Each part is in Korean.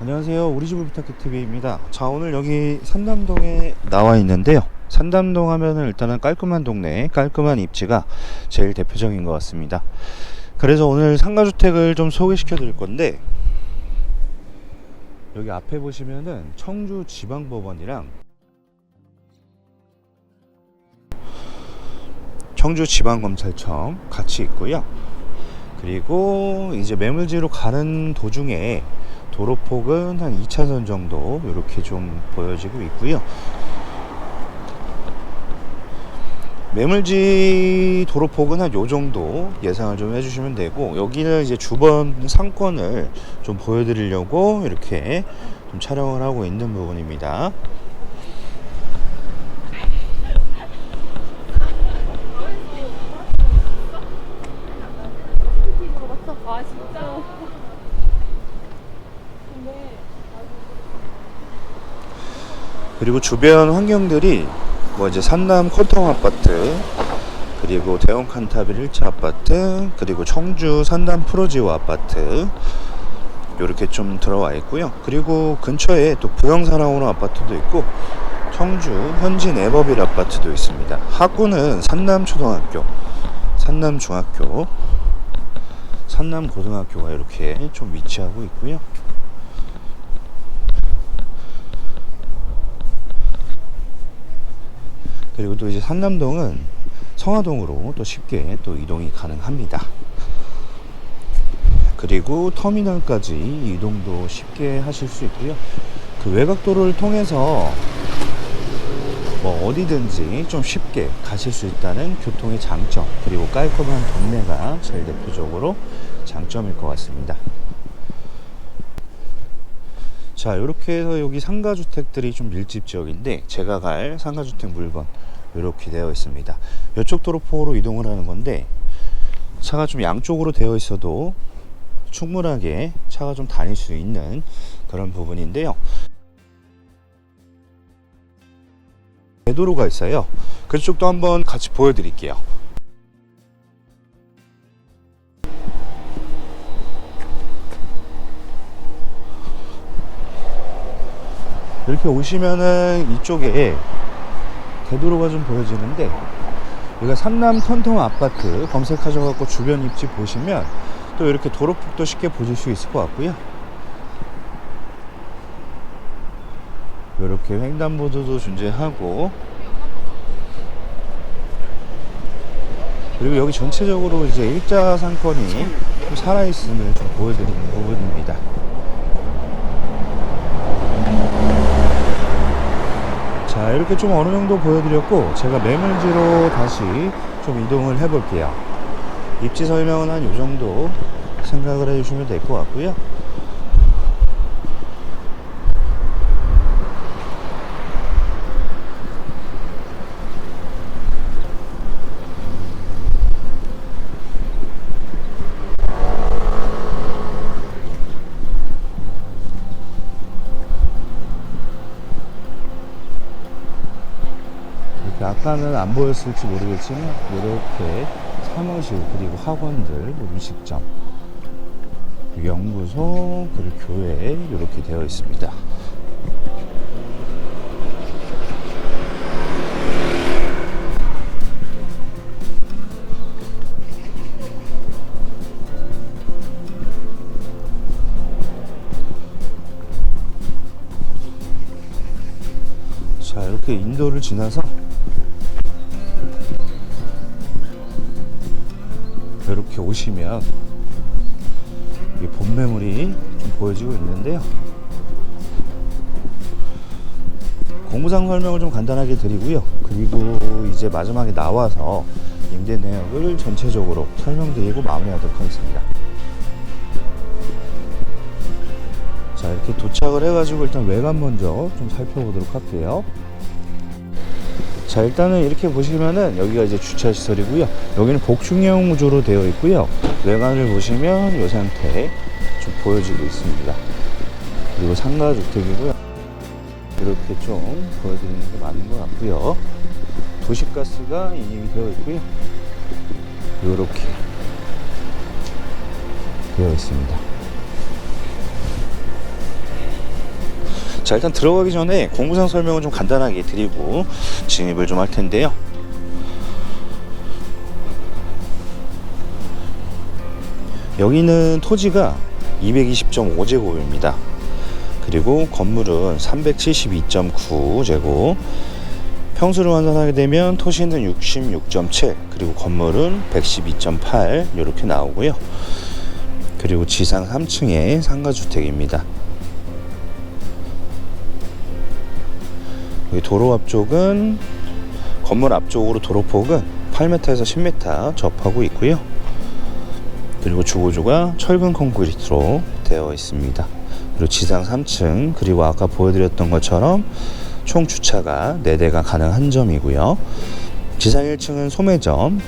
안녕하세요. 우리 집을 부탁해 TV입니다. 자, 오늘 여기 산남동에 나와 있는데요. 산남동 하면은 일단은 깔끔한 동네, 깔끔한 입지가 제일 대표적인 것 같습니다. 그래서 오늘 상가주택을 좀 소개시켜 드릴 건데, 여기 앞에 보시면은 청주 지방법원이랑 청주 지방검찰청 같이 있고요. 그리고 이제 매물지로 가는 도중에 도로폭은 한 2차선 정도 이렇게 좀 보여지고 있고요. 매물지 도로폭은 한 요 정도 예상을 좀 해주시면 되고 여기는 이제 주변 상권을 좀 보여드리려고 이렇게 좀 촬영을 하고 있는 부분입니다. 아 진짜. 근데 그리고 주변 환경들이 뭐 이제 산남 콘텀 아파트 그리고 대원 칸타빌 1차 아파트 그리고 청주 산남 프로지오 아파트 이렇게 좀 들어와 있고요. 그리고 근처에 또 부영사나오는 아파트도 있고 청주 현진 에버빌 아파트도 있습니다. 학구는 산남 초등학교, 산남 중학교, 산남 고등학교가 이렇게 좀 위치하고 있고요. 그리고 또 이제 산남동은 성화동으로 또 쉽게 또 이동이 가능합니다. 그리고 터미널까지 이동도 쉽게 하실 수 있고요. 그 외곽도로를 통해서 뭐 어디든지 좀 쉽게 가실 수 있다는 교통의 장점 그리고 깔끔한 동네가 제일 대표적으로 장점일 것 같습니다. 자 이렇게 해서 여기 상가주택들이 좀 밀집 지역인데 제가 갈 상가주택 물건 이렇게 되어 있습니다. 이쪽 도로포로 이동을 하는 건데 차가 좀 양쪽으로 되어 있어도 충분하게 차가 좀 다닐 수 있는 그런 부분인데요. 대도로가 있어요. 그쪽도 한번 같이 보여드릴게요. 이렇게 오시면은 이쪽에 대도로가 좀 보여지는데 여기가 산남 턴통 아파트 검색하셔갖고 주변 입지 보시면 또 이렇게 도로폭도 쉽게 보실 수 있을 것 같고요. 이렇게 횡단보도도 존재하고 그리고 여기 전체적으로 이제 일자 상권이 좀 살아있음을 좀 보여드리는 부분입니다. 자 이렇게 좀 어느 정도 보여드렸고 제가 매물지로 다시 좀 이동을 해 볼게요. 입지 설명은 한 이 정도 생각을 해주시면 될 것 같고요 아까는 안 보였을지 모르겠지만 이렇게 사무실 그리고 학원들 뭐 음식점 연구소 그리고 교회 이렇게 되어 있습니다. 자 이렇게 인도를 지나서 이렇게 오시면 이 봄매물이 좀 보여지고 있는데요. 공부상 설명을 좀 간단하게 드리고요. 그리고 이제 마지막에 나와서 임대 내역을 전체적으로 설명드리고 마무리하도록 하겠습니다. 자 이렇게 도착을 해가지고 일단 외관 먼저 좀 살펴보도록 할게요. 자 일단은 이렇게 보시면은 여기가 이제 주차 시설이고요. 여기는 복층형 구조로 되어 있고요. 외관을 보시면 이 상태 좀 보여지고 있습니다. 그리고 상가 주택이고요. 이렇게 좀 보여드리는 게 맞는 것 같고요. 도시가스가 인입이 되어 있고요. 이렇게 되어 있습니다 자 일단 들어가기 전에 공구상 설명을 좀 간단하게 드리고 진입을 좀 할 텐데요. 여기는 토지가 220.5제곱입니다. 그리고 건물은 372.9제곱. 평수를 환산하게 되면 토시는 66.7 그리고 건물은 112.8 이렇게 나오고요. 그리고 지상 3층의 상가주택입니다. 여기 도로 앞쪽은 건물 앞쪽으로 도로폭은 8m에서 10m 접하고 있고요. 그리고 주거조가 철근 콘크리트로 되어 있습니다. 그리고 지상 3층 그리고 아까 보여드렸던 것처럼 총 주차가 4대가 가능한 점이고요. 지상 1층은 소매점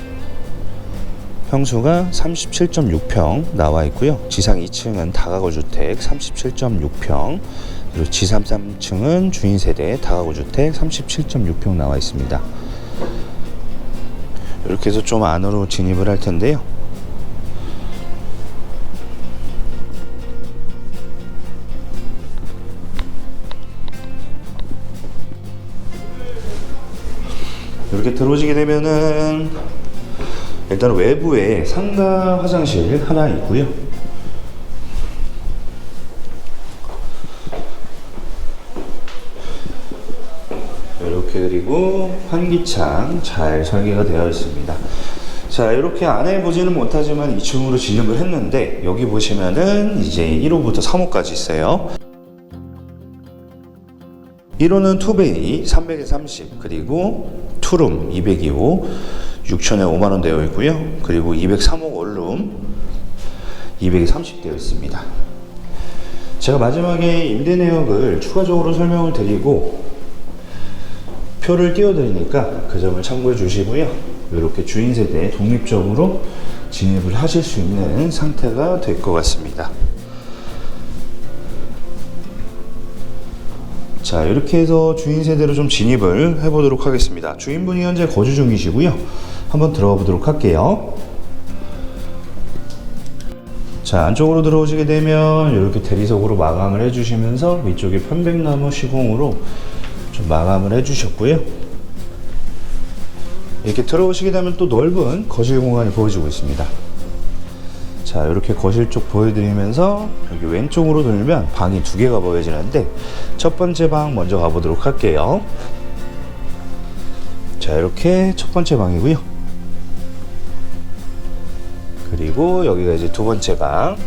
평수가 37.6평 나와 있고요. 지상 2층은 다가구 주택 37.6평 그리고 지상 3층은 주인 세대 다가구 주택 37.6평 나와 있습니다. 이렇게 해서 좀 안으로 진입을 할 텐데요. 이렇게 들어오시게 되면은 일단 외부에 상가 화장실 하나 있고요. 그리고 환기창 잘 설계가 되어 있습니다. 자 이렇게 안에 보지는 못하지만 2층으로 진입을 했는데 여기 보시면은 이제 1호부터 3호까지 있어요. 1호는 투베이 300에 30 그리고 투룸 202호 6천에 5만 원 되어 있고요. 그리고 203호 원룸 200에 30 되어 있습니다. 제가 마지막에 임대 내역을 추가적으로 설명을 드리고 표를 띄워드리니까 그 점을 참고해 주시고요. 이렇게 주인 세대에 독립적으로 진입을 하실 수 있는 상태가 될 것 같습니다. 자 이렇게 해서 주인 세대로 좀 진입을 해보도록 하겠습니다 주인분이 현재 거주 중이시고요 한번 들어가 보도록 할게요 자 안쪽으로 들어오시게 되면 이렇게 대리석으로 마감을 해주시면서 위쪽에 편백나무 시공으로 좀 마감을 해주셨고요. 이렇게 들어오시게 되면 또 넓은 거실 공간이 보여지고 있습니다. 자 이렇게 거실 쪽 보여드리면서 여기 왼쪽으로 돌면 방이 두 개가 보여지는데 첫 번째 방 먼저 가보도록 할게요. 자 이렇게 첫 번째 방이고요. 그리고 여기가 이제 두 번째 방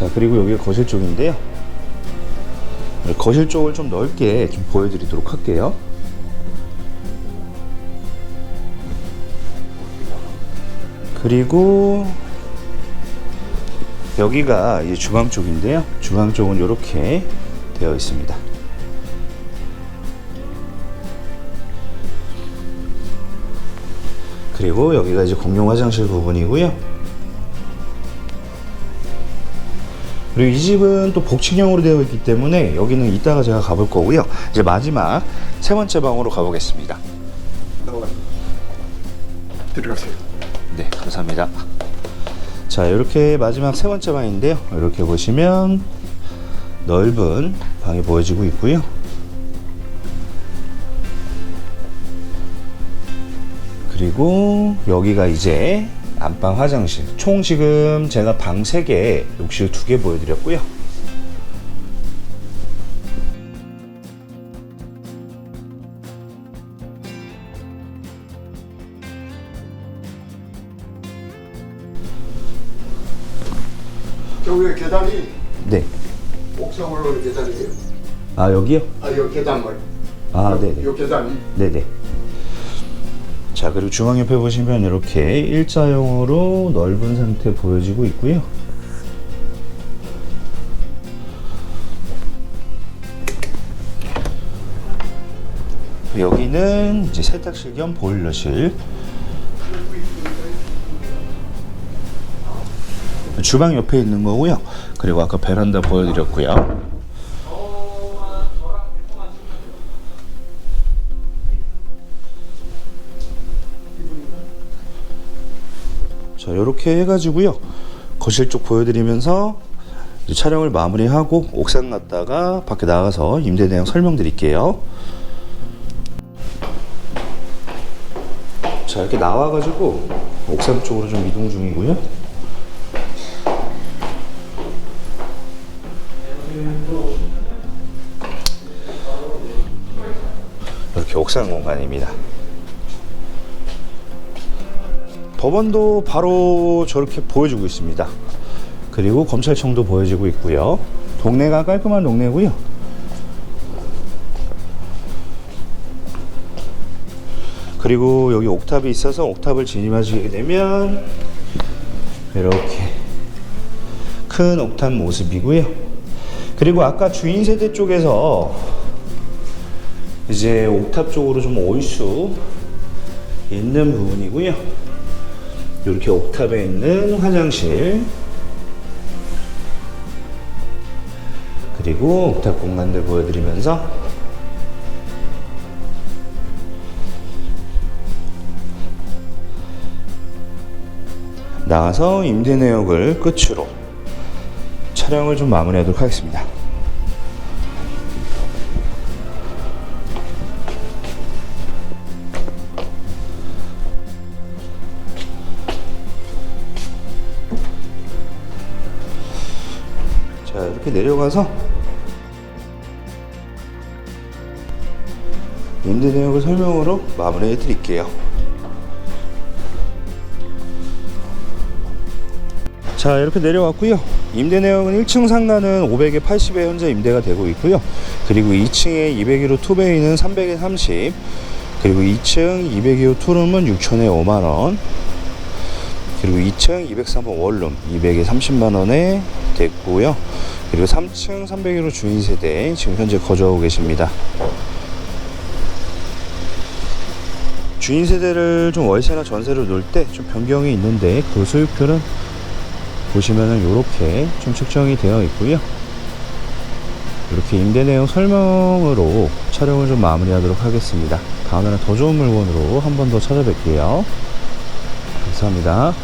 자, 그리고 여기가 거실 쪽인데요. 거실 쪽을 좀 넓게 좀 보여드리도록 할게요. 그리고 여기가 이제 주방 쪽인데요. 주방 쪽은 이렇게 되어 있습니다. 그리고 여기가 이제 공용 화장실 부분이고요. 그리고 이 집은 또 복층형으로 되어 있기 때문에 여기는 이따가 제가 가볼 거고요. 이제 마지막 세 번째 방으로 가보겠습니다. 들어가세요. 네, 감사합니다. 자, 이렇게 마지막 세 번째 방인데요. 이렇게 보시면 넓은 방이 보여지고 있고요. 그리고 여기가 이제 안방 화장실. 총 지금 제가 방 3개, 욕실 2개 보여드렸고요. 저 위에 계단이 네. 옥상 올라오는 계단이에요. 아, 여기요? 아, 요 계단만. 아, 네네. 요 계단이. 네네. 자 그리고 중앙 옆에 보시면 이렇게 일자형으로 넓은 상태 보여지고 있고요. 여기는 이제 세탁실 겸 보일러실. 주방 옆에 있는 거고요. 그리고 아까 베란다 보여드렸고요. 자, 이렇게 해가지고요. 거실 쪽 보여드리면서 촬영을 마무리하고 옥상 갔다가 밖에 나가서 임대 내용 설명드릴게요. 자 이렇게 나와가지고 옥상 쪽으로 좀 이동 중이고요. 이렇게 옥상 공간입니다. 법원도 바로 저렇게 보여주고 있습니다. 그리고 검찰청도 보여지고 있고요. 동네가 깔끔한 동네고요. 그리고 여기 옥탑이 있어서 옥탑을 진입하시게 되면 이렇게 큰 옥탑 모습이고요. 그리고 아까 주인 세대 쪽에서 이제 옥탑 쪽으로 좀 올 수 있는 부분이고요. 이렇게 옥탑에 있는 화장실 그리고 옥탑 공간들 보여드리면서 나가서 임대 내역을 끝으로 촬영을 좀 마무리하도록 하겠습니다. 이렇게 내려가서 임대 내역을 설명으로 마무리해 드릴게요. 자 이렇게 내려왔고요. 임대 내역은 1층 상가는 500에 80에 현재 임대가 되고 있고요. 그리고 2층에 201호 투베이는 300에 30 그리고 2층 202호 투룸은 6천에 5만원. 그리고 2층 203호 원룸 200에 30만원에 됐고요 그리고 3층 301호 주인 세대 지금 현재 거주하고 계십니다 주인 세대를 좀 월세나 전세로 놓을 때 좀 변경이 있는데 그 수익률은 보시면은 이렇게 좀 측정이 되어 있고요. 이렇게 임대 내용 설명으로 촬영을 좀 마무리하도록 하겠습니다. 다음에는 더 좋은 물건으로 한 번 더 찾아뵐게요. 감사합니다.